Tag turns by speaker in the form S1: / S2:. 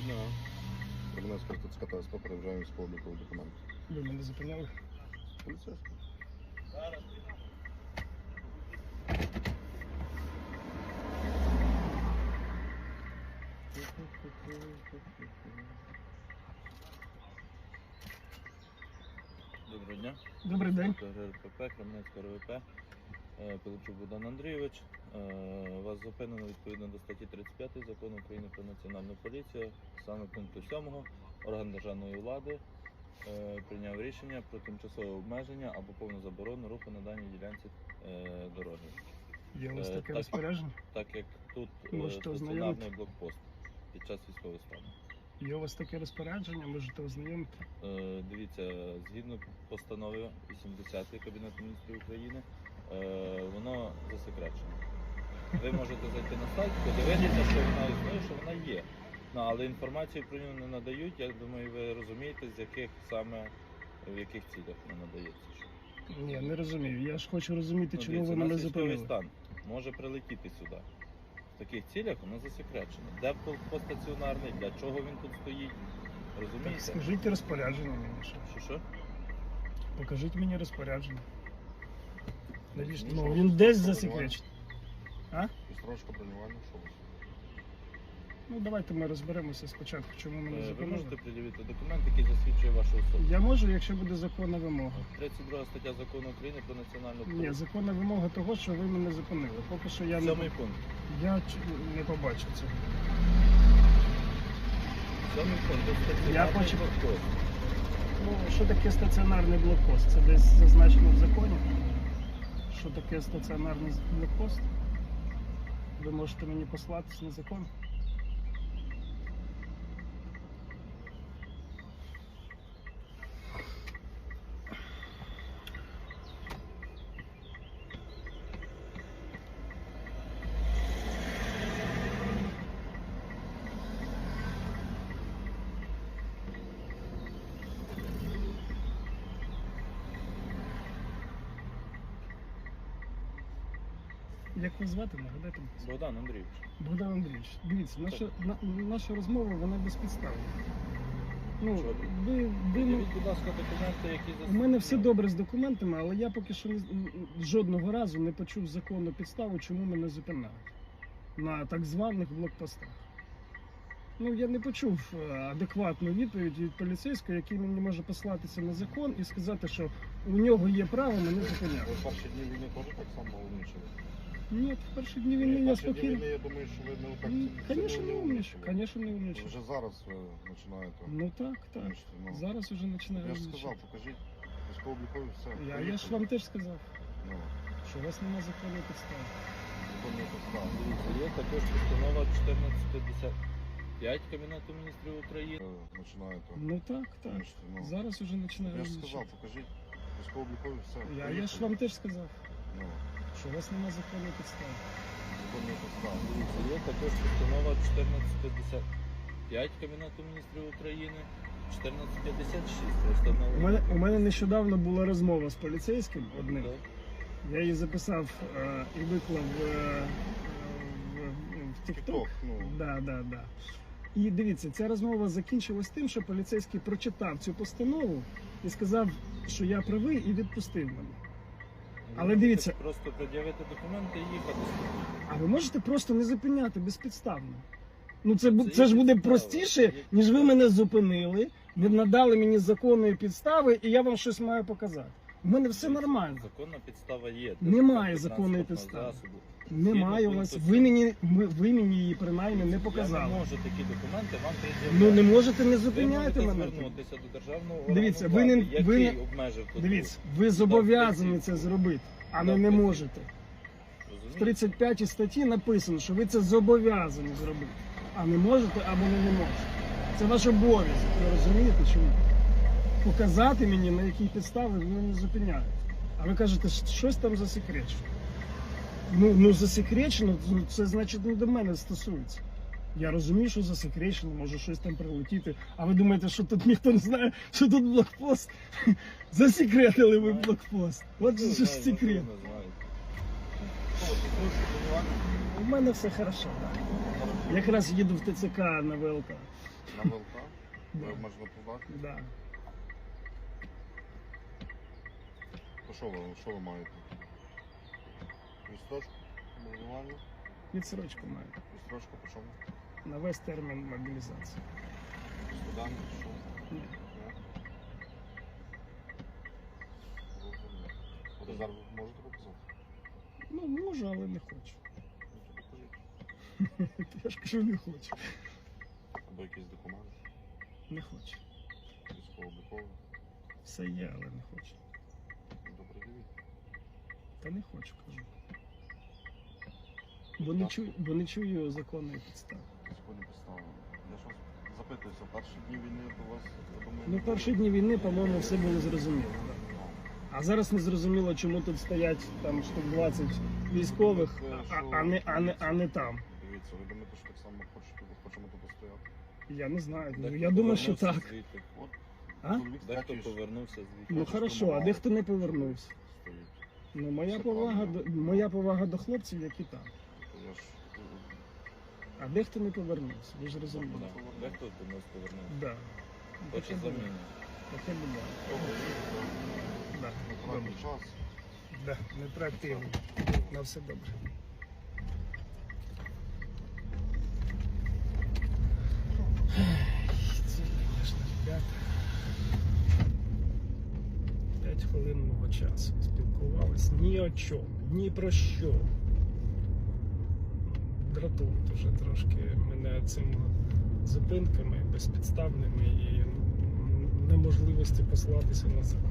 S1: Доброго дня. Кабінетська ТЦК та СП перевіряємо військово-облікові документи.
S2: Ви мене зупиняли?
S1: Поліцейський.
S3: Доброго дня.
S2: Добрий день.
S3: РПП, Кременецька РВП, Пилипчук Богдан Андрійович. Е, Вас зупинено відповідно до статті 35 закону України про національну поліцію, саме пункту 7 орган державної влади е, прийняв рішення про тимчасове обмеження або повну заборону руху на даній ділянці е, дороги.
S2: Є у вас
S3: Е,
S2: таке
S3: так.
S2: розпорядження?
S3: Так як тут е,
S2: Можете
S3: стаціонарний блокпост під час військового стану.
S2: Є у вас таке розпорядження, можете ознайомити.
S3: Е, Дивіться, згідно постанови 80 Кабінету міністрів України, е, воно засекречено. Ви можете зайти на сайт, подивитися, що вона існує, що вона є. Ну, але інформацію про нього не надають. Я думаю, ви розумієте, з яких саме в яких цілях не надається.
S2: Ні, не розумію. Я ж хочу розуміти,
S3: Ну,
S2: чому
S3: дивіться,
S2: ви
S3: у
S2: мене
S3: нас військовий
S2: зупинили.
S3: стан може прилетіти сюди. В таких цілях воно засекречено. Де блокпост стаціонарний, для чого він тут стоїть. Розумієте?
S2: скажіть розпорядження мені. Що?
S3: Що що?
S2: Покажіть мені розпорядження. Навіщо?
S1: Ну,
S2: він десь засекречений.
S1: Історичка бронювання, що у вас?
S2: Ну давайте ми розберемося спочатку, чому мене
S3: Е, Ви
S2: зупинили.
S3: можете пред'явити документ, який засвідчує вашу особу.
S2: Я можу, якщо буде законна вимога.
S3: 32 стаття закону України про національну
S2: Ні,
S3: поліцію.
S2: законна вимога того, що ви мене зупинили. Поки що я не,
S3: Сьомий пункт.
S2: я ч- не побачив цього.
S3: Сьомий пункт. Тут стаціонарний
S2: Я хочу-
S3: блокпост.
S2: Ну, що таке стаціонарний блокпост? Це десь зазначено в законі. Що таке стаціонарний блокпост? Ви можете мені послатись на закон? Як вас звати? Нагадайте. будь ласка.
S3: Богдан Андрійович.
S2: Богдан Андрійович, дивіться, наша, на, наша розмова вона безпідставна. Ну,
S3: Чого?
S2: ви, ви,
S3: будь ласка, документи, які
S2: у мене все добре з документами, але я поки що не, з- жодного разу не почув законну підставу, чому мене зупинають на так званих блокпостах. Ну, я не почув е, адекватну відповідь від поліцейського, який мені може послатися на закон і сказати, що у нього є право мене зупиняти.
S1: Ви перші дні війни теж так само умнічали?
S2: Ні, в перші дні війни
S1: в
S2: я
S1: перші дні
S2: спокійно.
S1: війни, я думаю, що ви не так
S2: Ні,
S1: це
S2: Звісно, не
S1: умнічали.
S2: Звісно, не умнічу.
S1: Вже зараз ви починаєте.
S2: Ну так, так.
S1: умнічати, ну.
S2: Зараз уже починаю.
S1: Я ж сказав, покажіть військово-облікові все.
S2: Я, я ж вам теж сказав,
S1: Ну,
S2: що у вас немає законної підстави.
S1: підстави.
S3: Дивіться, є також постанова 1455 Кабінету міністрів України.
S1: Ви починаєте.
S2: Ну так, так.
S1: умнічати, ну.
S2: Зараз уже починаю.
S1: Я ж сказав, покажіть військово-облікові все.
S2: Я, я ж вам теж сказав,
S1: Ну,
S2: що у вас немає законної підстави.
S1: законні підстави.
S3: Дивіться, є також постанова 1455 Кабінету міністрів України. 1456
S2: У мене, у мене нещодавно була розмова з поліцейським одним. Я її записав е, і виклав е, в, в TikTok.
S1: Тікток, ну.
S2: Да, да, да. І дивіться, ця розмова закінчилась тим, що поліцейський прочитав цю постанову і сказав, що я правий, і відпустив мене. Але дивіться-
S3: Просто пред'явити документи і їхати.
S2: А ви можете просто не зупиняти безпідставно. Ну це, бу-
S3: Це
S2: це ж буде простіше, ніж ви мене зупинили, ви надали мені законної підстави, і я вам щось маю показати. У мене все нормально.
S3: Законна підстава є.
S2: Немає законної
S3: транспортного
S2: підстави.
S3: засобу.
S2: Немає у вас. Ви мені, ми- ви мені її принаймні не
S3: Я
S2: показали.
S3: не можу такі документи вам
S2: Ну не можете не
S3: Ви
S2: зупиняйте
S3: можете
S2: мене.
S3: звернутися до державного органу
S2: Дивіться, ви не-
S3: який
S2: ви не-
S3: обмежив тут
S2: Дивіться, ви зобов'язані це зробити, а не не можете. В
S3: Розумієте?
S2: 35 статті написано, що ви це зобов'язані зробити, а не можете або не, не можете. Це ваш обов'язок. Ви розумієте чому? Показати мені, на якій підставі ви мене зупиняєте. А ви кажете, «Щ- щось там засекречено. Ну, ну засекречено, ну, це значить не до мене стосується. Я розумію, що засекречено, може щось там прилетіти. А ви думаєте, що тут ніхто не знає, що тут блокпост? Засекретили ви блокпост. От же ж секрет. У мене все хорошо, так. Якраз їду в ТЦК на ВЛК.
S1: На ВЛК? Ви
S2: Да.
S1: обмежено повдати?
S2: Да.
S1: То що ви, що ви маєте? Відстрочку? Мобілювання?
S2: Відсрочку маю.
S1: Відстрочку по чому?
S2: На весь термін мобілізації.
S1: Студент? Що?
S2: Ні.
S1: Зараз можете показати?
S2: Ну, можу, але не хочу. Я ж кажу, не хочу.
S1: Або якийсь документ,
S2: Не хочу.
S1: військово-обліковий.
S2: Все є, але не хочу. Та не хочу, кажу. Бо не чую, бо не чую законної підстави.
S1: Законні підстави. Я ж вас запитуюся, перші дні війни до вас, я думаю...
S2: Ну, перші дні війни, по-моєму, все було зрозуміло. да. А зараз не зрозуміло, чому тут стоять там штук 20 військових, а, а, не, а, не, а не там.
S1: Дивіться, ви думаєте, що так само хочете, хочемо тут постояти?
S2: Я не знаю. Ну, я думаю, що так. А?
S3: Дехто повернувся звідти.
S2: Ну хорошо, а дехто не повернувся. Ну, моя
S1: Все
S2: повага,
S1: правильно.
S2: до, моя повага до хлопців, які там.
S1: Я ж...
S2: А дехто не повернувся, ви ж розумієте.
S3: Да. Дехто до нас повернувся.
S2: Да.
S3: Хоче
S2: Таке буває.
S3: заміну.
S2: Таке буває.
S1: Добре,
S2: Да.
S1: час.
S2: Да. Не проактивно. На все добре. Це, звісно, ребята. П'ять хвилин мого часу. Спілкувались ні о чому, ні про що. Дратують уже трошки мене цими зупинками безпідставними і неможливості послатися на закон.